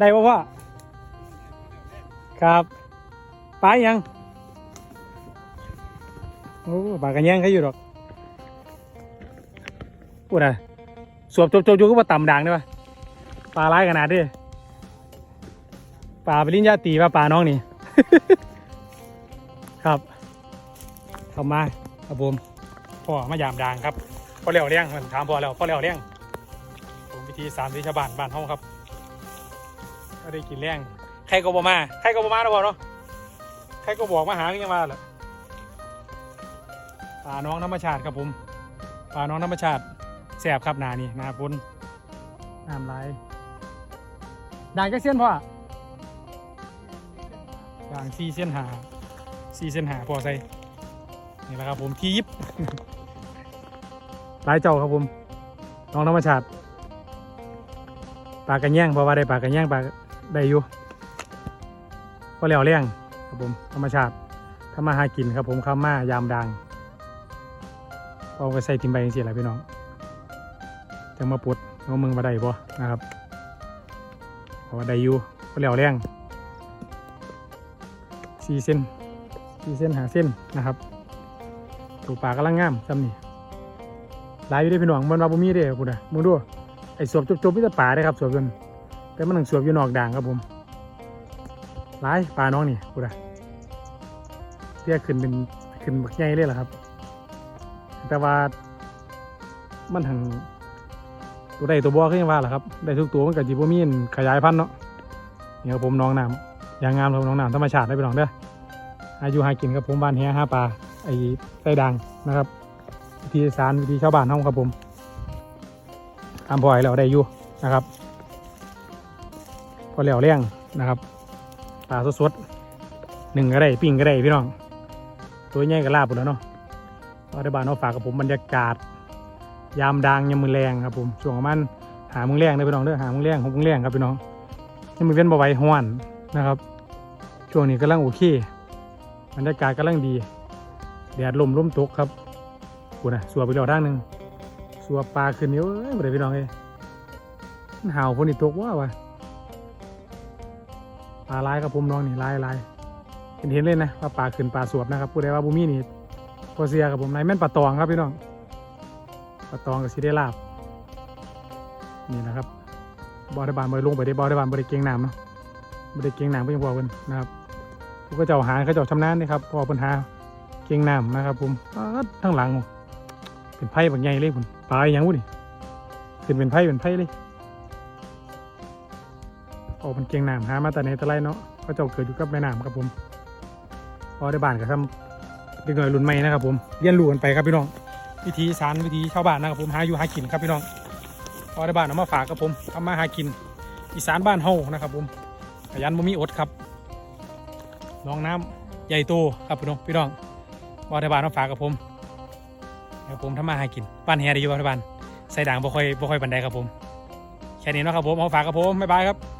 ได้ป่พ่อครับปลายังโอ้ปลากระแยงเขาอยู่หรอกพูดอะไรสวบจบจบอยู่ก็มาต่ำดังได้ปะปลาร้ายขนาดนี้ปลาไปลิ้นยาตีว่าปลาน้องนี่ ครับเข้ามาครับผมพ่อมายามดังครับพ่อเลี้ยวเลี้ยงมันถามพ่อแล้วพ่อเลี้ยวเลี้ยงผมพิธีสามวิชาวบ้านบ้านห้องครับ ก็ได้กินเลี้ยงใครก็บอกมาใครก็บอกมาแล้วบอกเนาะใครก็บอกมาหาก็ยังมาแหละปลาน้องธรรมชาติครับผมปลาน้องธรรมชาติแสบครับนานี่นาฝนน้ำไหลด่างแค่เส้นพ่อด่างสี่เส้นหาสี่เส้นหาพอใส่นี่แหละครับผมที่ยิบหลายเจ้าครับผมน้องธรรมชาติปลากระแยงเพราะว่าได้ปลากระแยงปลา ได้อยู่ก็แล้วเลี้ยงครับผมธรรมชาติทำมาหากินครับผมข้ามมายามดังเอาไปใส่ทิมใบจังสิแหละพี่น้องจังมาปุดเอามึงมาได้บ่นะครับเพราได้อยู่ก็แล้วเลี้ยงสี่เส้นสี่เส้นหาเส้นนะครับถูกปากกำลังงามจำนี่หลายอยู่เด้พี่น้องมันว่าบ่มีเด้พุ่นะมึงดูไอ้สวบจบๆมีแต่ป่าเด้ครับสวบจน แต่มันหนังสวบอยู่นอกด่างครับผมหลายปลาน้องนี่พุ่นน่ะเรียกขึ้นเป็นขึ้นบักใหญ่เลยล่ะครับ แต่ว่ามันหังตัวใดตัวบ่คือยังว่าล่ะครับได้ทุกตัวมันก็สิบมีนขยายพันธุ์เนาะนี่ครับผมน้องน้ำอย่างงามครับน้องน้ำธรรมชาติได้พี่น้องเด้ออายุหากินครับผมบ้านแฮห้าปลาไอ้ไส้ด่างนะครับวิธีสารวิธีชาวบ้านห้องครับผมทำพอให้เราได้อยู่นะครับ พอเหลียวเลี้ยงนะครับปลาสดๆหนึ่งก็ได้ปิ้งก็ได้พี่น้อง ตัวใหญ่ก็ลาบหมดแล้วเนาะรัฐบาลเอาฝากกับผมบรรยากาศ ยามดังยามมือแรงครับผมช่วงมาณหามึงแรงเด้อพี่น้องเด้อหามึงแรงของมึงแรงครับพี่น้องยังมือเว้นบ่ไหวห้วนนะครับ ช่วงนี้กำลังโอเคบรรยากาศกำลังดีแดดลมลมตกครับกูนะสัวไปแล้วด้านหนึ่งสัวปลาขึ้นนิ้วเอ้ยบ่ได้พี่น้องเอ้ยห่าวคนอีตกว่าวะ ปลาลายกับผมน้องนี่ลายลายเห็นเห็นเลยนะว่าปลาขึ้นปลาสวบนะครับผู้ใดว่าบุมีนี่พอเสียกับผมนายแม่นปลาตองครับพี่น้องปลาตองกับสีได้ลาบนี่นะครับบอได้บานบริลงไปได้บอได้บานบริเก่งน้ำเนาะบริเก่งน้ำก็ยังบอกกันนะครับเขาก็เจ้าหาเขาเจ้าชำนาญนี่ครับพอปัญหาเก่งน้ำนะครับ ผมทั้งหลังเป็นไพ่แบางใหญ่เลยผมปลายยังวุ้นี่ขึ้นเป็นไพ่เป็นไพ่เลย ออกเป็นเก่งน้ำหามาแต่ในตะไลเนาะก็เจ้าเกิดอยู่กับแม่น้ำครับผมพอได้บ้านกับทำเด็กหน่อยรุ่นใหม่นะครับผมเรียนรู้กันไปครับพี่น้อง วิธีสารวิธีชาวบ้านนะครับผมหาอยู่หากินครับพี่น้องพอได้บ้านเอามาฝากครับผมทำมาหากินอีสานบ้านเฮานะครับผมขยันบ่มีอดครับน้องน้ำใหญ่โตครับพี่น้องพี่น้องบอทบานมาฝากกับผมเดี๋ยวผมทำมาหากินบ้านแฮได้อยู่บอทบานใส่ด่างบ่ค่อยบ่ค่อยบันไดครับผมแค่นี้นะครับผมเอาฝากกับผมบ๊ายบายครับ